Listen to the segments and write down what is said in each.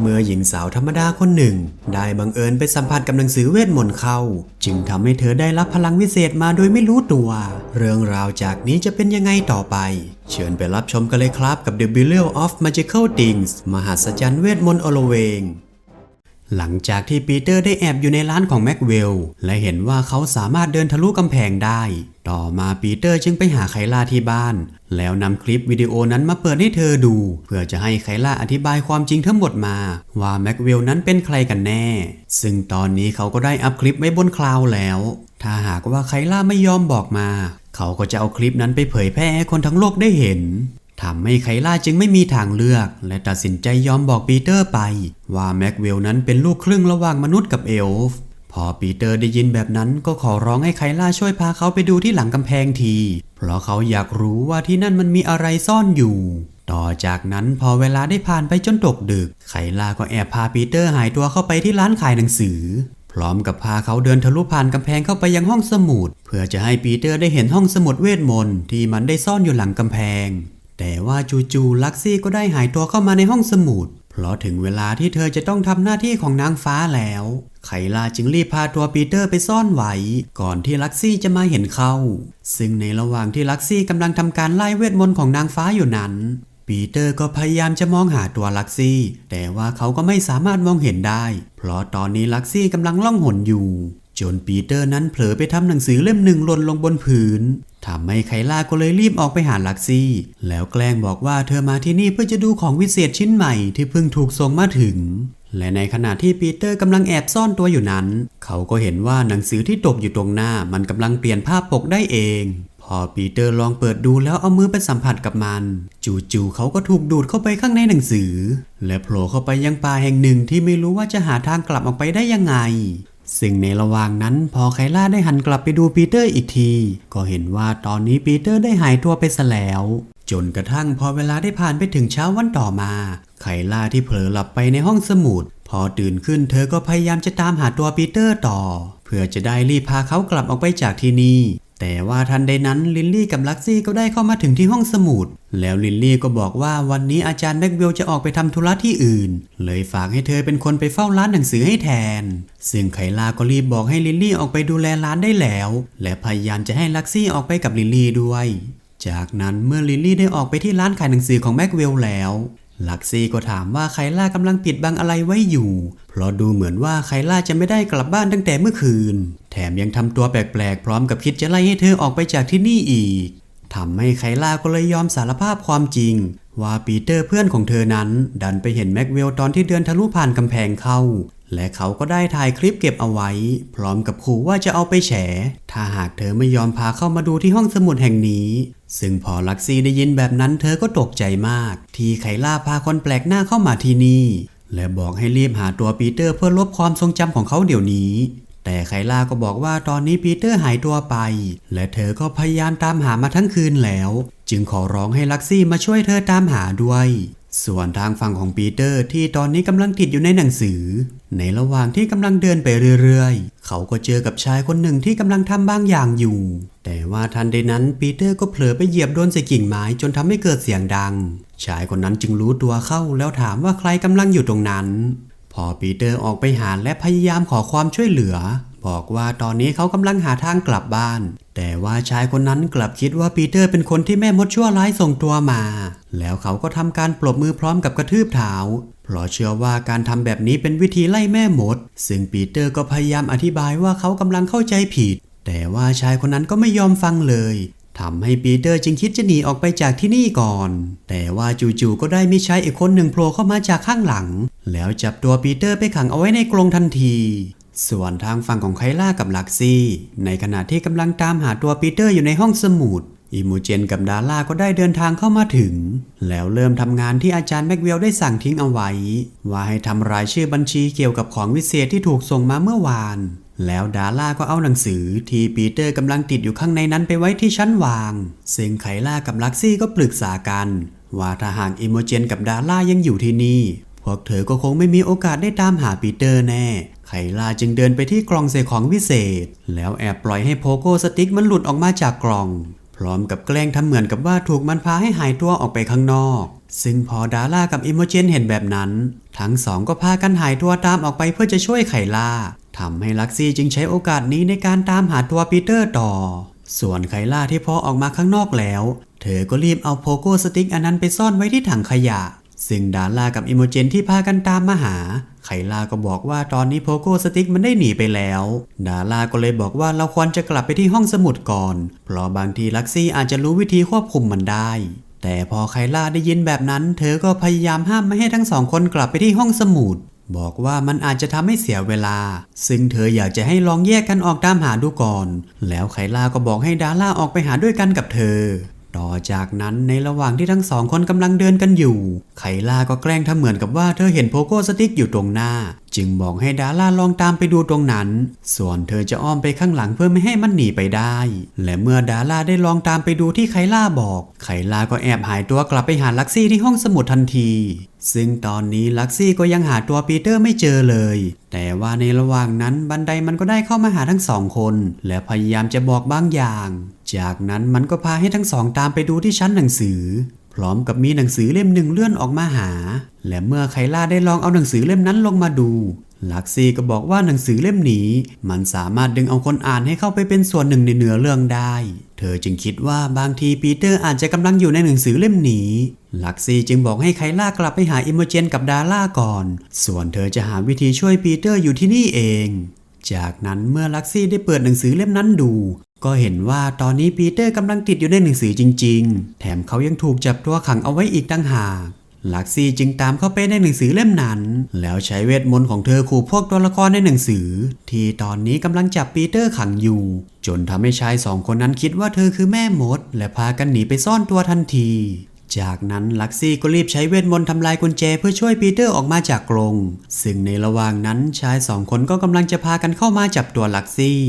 เมื่อหญิงสาวธรรมดาคนหนึ่ง ได้บังเอิญไปสัมผัสกับหนังสือเวทมนต์เข้า จึงทำให้เธอได้รับพลังวิเศษมาโดยไม่รู้ตัว เรื่องราวจากนี้จะเป็นยังไงต่อไป เชิญไปรับชมกันเลยครับกับ The b u r e a u of Magical Things มหัศจรรย์เวทมนต์อลเวง หลังจากที่ปีเตอร์ได้แอบอยู่ในร้านของแม็กเวลและเห็นว่าเขาสามารถเดินทะลุกำแพงได้ ต่อมาปีเตอร์จึงไปหาไคล่าที่บ้าน แล้วนำคลิปวิดีโอนั้นมาเปิดให้เธอดู เพื่อจะให้ไคล่าอธิบายความจริงทั้งหมดมา ว่าแม็กเวลนั้นเป็นใครกันแน่ ซึ่งตอนนี้เขาก็ได้อัพคลิปไว้บนคลาวแล้ว ถ้าหากว่าไคล่าไม่ยอมบอกมา เขาก็จะเอาคลิปนั้นไปเผยแพร่ให้คนทั้งโลกได้เห็น ทำให้ไคล่าจึงไม่มีทางเลือก และตัดสินใจยอมบอกปีเตอร์ไป ว่าแม็กเวลนั้นเป็นลูกครึ่งระหว่างมนุษย์กับเอลฟ์พอปีเตอร์ได้ยินแบบนั้นก็ขอร้องให้ไคล่าช่วยพาเขาไปดูที่หลังกำแพงที เพราะเขาอยากรู้ว่าที่นั่นมันมีอะไรซ่อนอยู่ ต่อจากนั้นพอเวลาได้ผ่านไปจนตกดึก ไคล่าก็แอบพาปีเตอร์หายตัวเข้าไปที่ร้านขายหนังสือ พร้อมกับพาเขาเดินทะลุผ่านกำแพงเข้าไปยังห้องสมุด เพื่อจะให้ปีเตอร์ได้เห็นห้องสมุดเวทมนต์ที่มันได้ซ่อนอยู่หลังกำแพง แต่ว่าจู่ๆลักซี่ก็ได้หายตัวเข้ามาในห้องสมุด เพราะถึงเวลาที่เธอจะต้องทำหน้าที่ของนางฟ้าแล้ว ไคลาจึงรีบพาตัวปีเตอร์ไปซ่อนไว้ ก่อนที่ลักซี่จะมาเห็นเขา ซึ่งในระหว่างที่ลักซี่กำลังทำการไล่เวทมนต์ของนางฟ้าอยู่นั้น ปีเตอร์ก็พยายามจะมองหาตัวลักซี่ แต่ว่าเขาก็ไม่สามารถมองเห็นได้ เพราะตอนนี้ลักซี่กำลังล่องหนอยู่จนปีเตอร์นั้นเผลอไปทำหนังสือเล่มหนึ่งหล่นลงบนพื้น ทำให้ไคล่าก็เลยรีบออกไปหาลักซี่ แล้วแกล้งบอกว่าเธอมาที่นี่เพื่อจะดูของวิเศษชิ้นใหม่ที่เพิ่งถูกส่งมาถึง และในขณะที่ปีเตอร์กำลังแอบซ่อนตัวอยู่นั้น เขาก็เห็นว่าหนังสือที่ตกอยู่ตรงหน้ามันกำลังเปลี่ยนภาพปกได้เอง พอปีเตอร์ลองเปิดดูแล้วเอามือไปสัมผัสกับมัน จู่ๆเขาก็ถูกดูดเข้าไปข้างในหนังสือ และโผล่เข้าไปยังป่าแห่งหนึ่งที่ไม่รู้ว่าจะหาทางกลับออกไปได้ยังไง ซึ่งในระหว่างนั้นพอไคล่าได้หันกลับไปดูปีเตอร์อีกที ก็เห็นว่าตอนนี้ปีเตอร์ได้หายตัวไปซะแล้ว จนกระทั่งพอเวลาได้ผ่านไปถึงเช้าวันต่อมา ไคล่าที่เผลอหลับไปในห้องสมุด พอตื่นขึ้นเธอก็พยายามจะตามหาตัวปีเตอร์ต่อ เพื่อจะได้รีบพาเขากลับออกไปจากที่นี่ แต่ว่าทันใดนั้นลินลี่กับลักซี่ก็ได้เข้ามาถึงที่ห้องสมุด แล้วลินลี่ก็บอกว่าวันนี้อาจารย์แม็กเวลจะออกไปทำธุระที่อื่น เลยฝากให้เธอเป็นคนไปเฝ้าร้านหนังสือให้แทน ซึ่งไคลาก็รีบบอกให้ลินลี่ออกไปดูแลร้านได้แล้ว และพยายามจะให้ลักซี่ออกไปกับลินลี่ด้วย จากนั้นเมื่อลินลี่ได้ออกไปที่ร้านขายหนังสือของแม็กเวลแล้วลักซี่ก็ถามว่าไคล่ากำลังปิดบังอะไรไว้อยู่ เพราะดูเหมือนว่าไคล่าจะไม่ได้กลับบ้านตั้งแต่เมื่อคืน มยังทำตัวแปลกๆ พร้อมกับคิดจะไล่ให้เธอออกไปจากที่นี่อีกทำให้ไคล่าก็เลยยอมสารภาพความจริง ว่าปีเตอร์เพื่อนของเธอนั้น ดันไปเห็นแม็กเวลตอนที่เดินทะลุผ่านกำแพงเข้า และเขาก็ได้ถ่ายคลิปเก็บเอาไว้ พร้อมกับขู่ว่าจะเอาไปแฉ ถ้าหากเธอไม่ยอมพาเข้ามาดูที่ห้องสมุดแห่งนี้ ซึ่งพอลักซี่ได้ยินแบบนั้นเธอก็ตกใจมาก ที่ไคล่าพาคนแปลกหน้าเข้ามาที่นี่และบอกให้รีบหาตัวปีเตอร์เพื่อลบความทรงจำของเขาเดี๋ยวนี้ แต่ไคล่าก็บอกว่าตอนนี้ปีเตอร์หายตัวไป และเธอก็พยายามตามหามาทั้งคืนแล้ว จึงขอร้องให้ลักซี่มาช่วยเธอตามหาด้วย ส่วนทางฝั่งของปีเตอร์ที่ตอนนี้กำลังติดอยู่ในหนังสือ ในระหว่างที่กำลังเดินไปเรื่อยๆ เขาก็เจอกับชายคนหนึ่งที่กำลังทำบางอย่างอยู่ แต่ว่าทันใดนั้นปีเตอร์ก็เผลอไปเหยียบโดนใส่กิ่งไม้จนทำให้เกิดเสียงดัง ชายคนนั้นจึงรู้ตัวเข้าแล้วถามว่าใครกำลังอยู่ตรงนั้น อปีเตอร์ออกไปหาและพยายามขอความช่วยเหลือ บอกว่าตอนนี้เขากำลังหาทางกลับบ้าน แต่ว่าชายคนนั้นกลับคิดว่าปีเตอร์เป็นคนที่แม่มดชั่วร้ายส่งตัวมา แล้วเขาก็ทำการปรบมือพร้อมกับกระทืบเท้าเพราะเชื่อว่าการทำแบบนี้เป็นวิธีไล่แม่มด ซึ่งปีเตอร์ก็พยายามอธิบายว่าเขากำลังเข้าใจผิด แต่ว่าชายคนนั้นก็ไม่ยอมฟังเลยทำให้ปีเตอร์จึงคิดจะหนีออกไปจากที่นี่ก่อน แต่ว่าจู่ๆก็ได้มีชายอีกคนหนึ่งโผล่เข้ามาจากข้างหลัง แล้วจับตัวปีเตอร์ไปขังเอาไว้ในกรงทันที ส่วนทางฝั่งของไคล่ากับลักซี่ ในขณะที่กำลังตามหาตัวปีเตอร์อยู่ในห้องสมุดอิมูเจนกับดาร่าก็ได้เดินทางเข้ามาถึง แล้วเริ่มทำงานที่อาจารย์แม็กเวลได้สั่งทิ้งเอาไว้ ว่าให้ทำรายชื่อบัญชีเกี่ยวกับของวิเศษที่ถูกส่งมาเมื่อวาน แล้วดาร่าก็เอาหนังสือที่ปีเตอร์กำลังติดอยู่ข้างในนั้นไปไว้ที่ชั้นวางซึ่งไคล่ากับลักซี่ก็ปรึกษากัน ว่าถ้าหากอิโมเจนกับดาร่ายังอยู่ที่นี่ พวกเธอก็คงไม่มีโอกาสได้ตามหาปีเตอร์แน่ ไคล่าจึงเดินไปที่กล่องใส่ของวิเศษ แล้วแอบปล่อยให้โพโกสติ๊กมันหลุดออกมาจากกล่อง พร้อมกับแกล้งทำเหมือนกับว่าถูกมันพาให้หายตัวออกไปข้างนอก ซึ่งพอดาร่ากับอิโมเจนเห็นแบบนั้น ทั้งสองก็พากันหายตัวตามออกไปเพื่อจะช่วยไคล่าทำให้ลักซี่จึงใช้โอกาสนี้ในการตามหาตัวปีเตอร์ต่อ ส่วนไคล่าที่พอออกมาข้างนอกแล้ว เธอก็รีบเอาโพโกสติ๊กอันนั้นไปซ่อนไว้ที่ถังขยะ ซึ่งดาร่ากับอิโมเจนที่พากันตามมาหา ไคล่าก็บอกว่าตอนนี้โพโกสติ๊กมันได้หนีไปแล้ว ดาร่าก็เลยบอกว่าเราควรจะกลับไปที่ห้องสมุดก่อน เพราะบางทีลักซี่อาจจะรู้วิธีควบคุมมันได้ แต่พอไคล่าได้ยินแบบนั้น เธอก็พยายามห้ามไม่ให้ทั้งสองคนกลับไปที่ห้องสมุด บอกว่ามันอาจจะทำให้เสียเวลา ซึ่งเธออยากจะให้ลองแยกกันออกตามหาดูก่อน แล้วไคล่าก็บอกให้ดาร่าออกไปหาด้วยกันกับเธอ ต่อจากนั้นในระหว่างที่ทั้งสองคนกำลังเดินกันอยู่ ไคล่าก็แกล้งทำเหมือนกับว่าเธอเห็นโพโกสติ๊กอยู่ตรงหน้า จึงบอกให้ดาร่าลองตามไปดูตรงนั้น ส่วนเธอจะอ้อมไปข้างหลังเพื่อไม่ให้มันหนีไปได้ และเมื่อดาร่าได้ลองตามไปดูที่ไคล่าบอก ไคล่าก็แอบหายตัวกลับไปหาลักซี่ที่ห้องสมุดทันที ซึ่งตอนนี้ลักซี่ก็ยังหาตัวปีเตอร์ไม่เจอเลย แต่ว่าในระหว่างนั้นบันไดมันก็ได้เข้ามาหาทั้งสองคน และพยายามจะบอกบางอย่าง จากนั้นมันก็พาให้ทั้งสองตามไปดูที่ชั้นหนังสือ พร้อมกับมีหนังสือเล่มหนึ่งเลื่อนออกมาหา และเมื่อไคล่าได้ลองเอาหนังสือเล่มนั้นลงมาดู ลักซี่ก็บอกว่าหนังสือเล่มนี้ มันสามารถดึงเอาคนอ่านให้เข้าไปเป็นส่วนหนึ่งในเนื้อเรื่องได้ เธอจึงคิดว่าบางทีปีเตอร์อาจจะกำลังอยู่ในหนังสือเล่มนี้ลักซี่จึงบอกให้ไคล่ากลับไปหาอิโมเจนกับดาร่าก่อน ส่วนเธอจะหาวิธีช่วยปีเตอร์อยู่ที่นี่เอง จากนั้นเมื่อลักซี่ได้เปิดหนังสือเล่มนั้นดู ก็เห็นว่าตอนนี้ปีเตอร์กำลังติดอยู่ในหนังสือจริง ๆ แถมเขายังถูกจับตัวขังเอาไว้อีกตั้งหาก ลักซี่จึงตามเข้าไปในหนังสือเล่มนั้น แล้วใช้เวทมนต์ของเธอขู่พวกตัวละครในหนังสือ ที่ตอนนี้กำลังจับปีเตอร์ขังอยู่ จนทำให้ชายสองคนนั้นคิดว่าเธอคือแม่มด และพากันหนีไปซ่อนตัวทันที จากนั้นลักซี่ก็รีบใช้เวทมนต์ทำลายกุญแจเพื่อช่วยปีเตอร์ออกมาจากกรงซึ่งในระหว่างนั้นชายสองคนก็กำลังจะพากันเข้ามาจับตัวลักซี่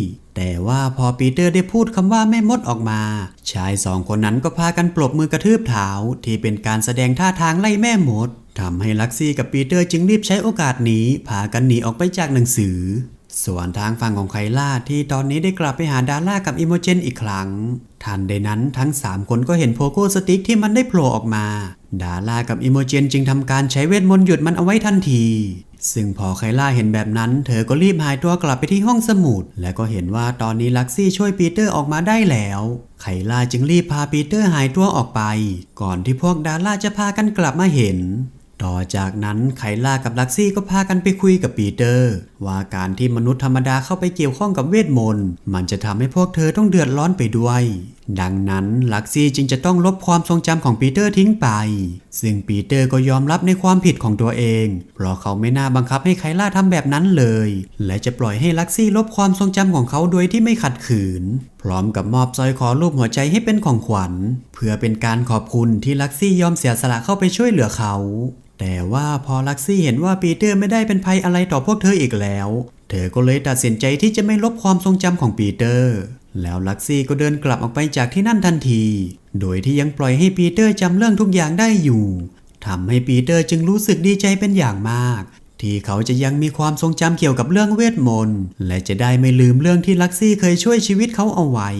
แต่ว่าพอปีเตอร์ได้พูดคำว่าแม่มดออกมา ชายสองคนนั้นก็พากันปลบมือกระทืบเท้าที่เป็นการแสดงท่าทางไล่แม่มดทำให้ลักซี่กับปีเตอร์จึงรีบใช้โอกาสนี้พากันหนีออกไปจากหนังสือ ส่วนทางฝั่งของไคล่าที่ตอนนี้ได้กลับไปหาดาร่ากับอิโมเจนอีกครั้ง ทันใดนั้นทั้ง 3 คนก็เห็นโพโกสติ๊กที่มันได้โผล่ออกมา ดาร่ากับอิโมเจนจึงทำการใช้เวทมนต์หยุดมันเอาไว้ทันที ซึ่งพอไคล่าเห็นแบบนั้น เธอก็รีบหายตัวกลับไปที่ห้องสมุด และก็เห็นว่าตอนนี้ลักซี่ช่วยปีเตอร์ออกมาได้แล้ว ไคล่าจึงรีบพาปีเตอร์หายตัวออกไป ก่อนที่พวกดาร่าจะพากันกลับมาเห็น ต่อจากนั้นไคล่ากับลักซี่ก็พากันไปคุยกับปีเตอร์ ว่าการที่มนุษย์ธรรมดาเข้าไปเกี่ยวข้องกับเวทมนต์มันจะทำให้พวกเธอต้องเดือดร้อนไปด้วย ดังนั้นลักซี่จึงจะต้องลบความทรงจำของปีเตอร์ทิ้งไป ซึ่งปีเตอร์ก็ยอมรับในความผิดของตัวเอง เพราะเขาไม่น่าบังคับให้ไคล่าทำแบบนั้นเลย และจะปล่อยให้ลักซี่ลบความทรงจำของเขาโดยที่ไม่ขัดขืน พร้อมกับมอบสร้อยคอรูปหัวใจให้เป็นของขวัญ เพื่อเป็นการขอบคุณที่ลักซี่ยอมเสียสละเข้าไปช่วยเหลือเขา แต่ว่าพอลักซี่เห็นว่าปีเตอร์ไม่ได้เป็นภัยอะไรต่อพวกเธออีกแล้ว เธอก็เลยตัดสินใจที่จะไม่ลบความทรงจำของปีเตอร์ แล้วลักซี่ก็เดินกลับออกไปจากที่นั่นทันที โดยที่ยังปล่อยให้ปีเตอร์จำเรื่องทุกอย่างได้อยู่ทำให้ปีเตอร์จึงรู้สึกดีใจเป็นอย่างมาก ที่เขาจะยังมีความทรงจำเกี่ยวกับเรื่องเวทมนต์ และจะได้ไม่ลืมเรื่องที่ลักซี่เคยช่วยชีวิตเขาเอาไว้